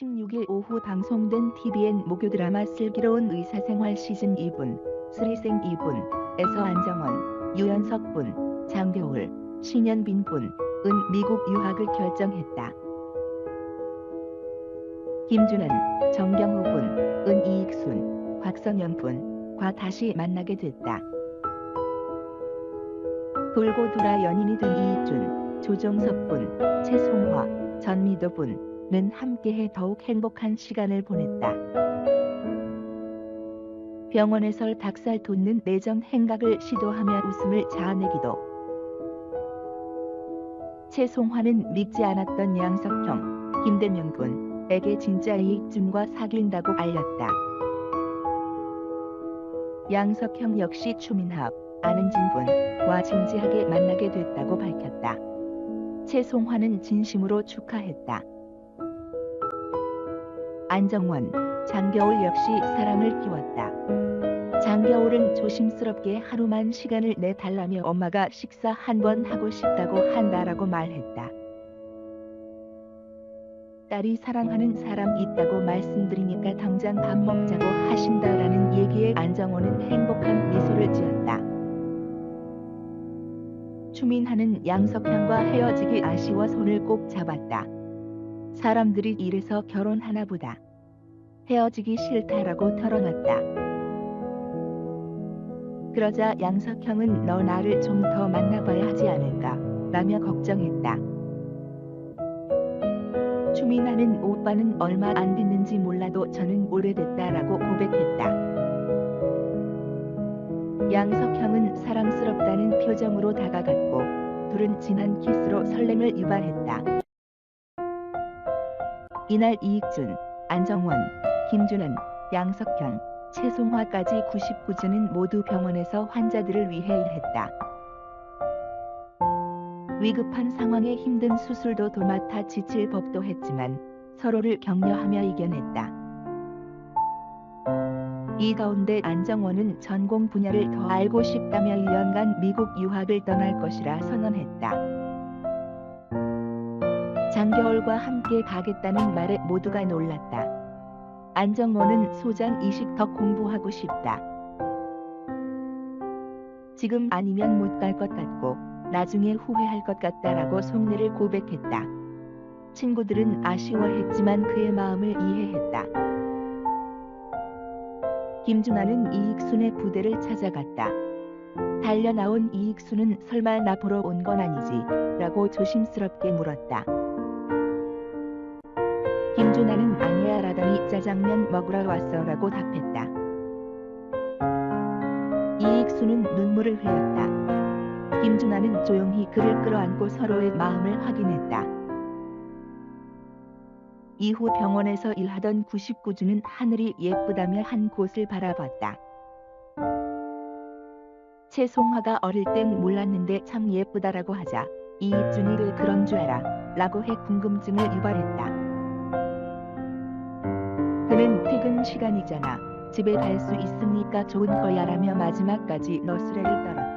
16일 오후 방송된 TVN 목요 드라마 슬기로운 의사생활 시즌 2분, 스리생 2분에서 안정원, 유연석 분, 장겨울, 신현빈 분 은 미국 유학을 결정했다. 김준은, 정경호 분 은 이익순, 곽선영 분 과 다시 만나게 됐다. 돌고 돌아 연인이 된 이익준, 조정석 분, 최송화, 전미도 분 은 함께해 더욱 행복한 시간을 보냈다. 병원에서 닭살 돋는 내정 행각을 시도하며 웃음을 자아내기도. 최송화는 믿지 않았던 양석형, 김대명 군에게 진짜 이익준과 사귄다고 알렸다. 양석형 역시 추민합, 안은진 분과 진지하게 만나게 됐다고 밝혔다. 최송화는 진심으로 축하했다. 안정원, 장겨울 역시 사랑을 키웠다. 장겨울은 조심스럽게 하루만 시간을 내달라며 엄마가 식사 한 번 하고 싶다고 한다라고 말했다. 딸이 사랑하는 사람 있다고 말씀드리니까 당장 밥 먹자고 하신다라는 얘기에 안정원은 행복한 미소를 지었다. 추민하는 양석형과 헤어지기 아쉬워 손을 꼭 잡았다. 사람들이 이래서 결혼하나 보다. 헤어지기 싫다라고 털어놨다. 그러자 양석형은 너 나를 좀 더 만나봐야 하지 않을까 라며 걱정했다. 추민하는 오빠는 얼마 안 됐는지 몰라도 저는 오래됐다라고 고백했다. 양석형은 사랑스럽다는 표정으로 다가갔고 둘은 진한 키스로 설렘을 유발했다. 이날 이익준, 안정원, 김준은, 양석형, 최송화까지 99주는 모두 병원에서 환자들을 위해 일했다. 위급한 상황에 힘든 수술도 도맡아 지칠 법도 했지만 서로를 격려하며 이겨냈다. 이 가운데 안정원은 전공 분야를 더 알고 싶다며 1년간 미국 유학을 떠날 것이라 선언했다. 장겨울과 함께 가겠다는 말에 모두가 놀랐다. 안정원은 소장 이식 더 공부하고 싶다. 지금 아니면 못 갈 것 같고 나중에 후회할 것 같다라고 속내를 고백했다. 친구들은 아쉬워했지만 그의 마음을 이해했다. 김준하는 이익순의 부대를 찾아갔다. 달려 나온 이익순은 설마 나 보러 온 건 아니지? 라고 조심스럽게 물었다. 김준하는 아니야 라더니 짜장면 먹으러 왔어 라고 답했다. 이익순은 눈물을 흘렸다. 김준하는 조용히 그를 끌어안고 서로의 마음을 확인했다. 이후 병원에서 일하던 99주는 하늘이 예쁘다며 한 곳을 바라봤다. 최송화가 어릴 땐 몰랐는데 참 예쁘다라고 하자 이익준이 왜 그런 줄 알아? 라고 해 궁금증을 유발했다. 그는 퇴근 시간이잖아. 집에 갈 수 있으니까 좋은 거야 라며 마지막까지 너스레를 떨었다.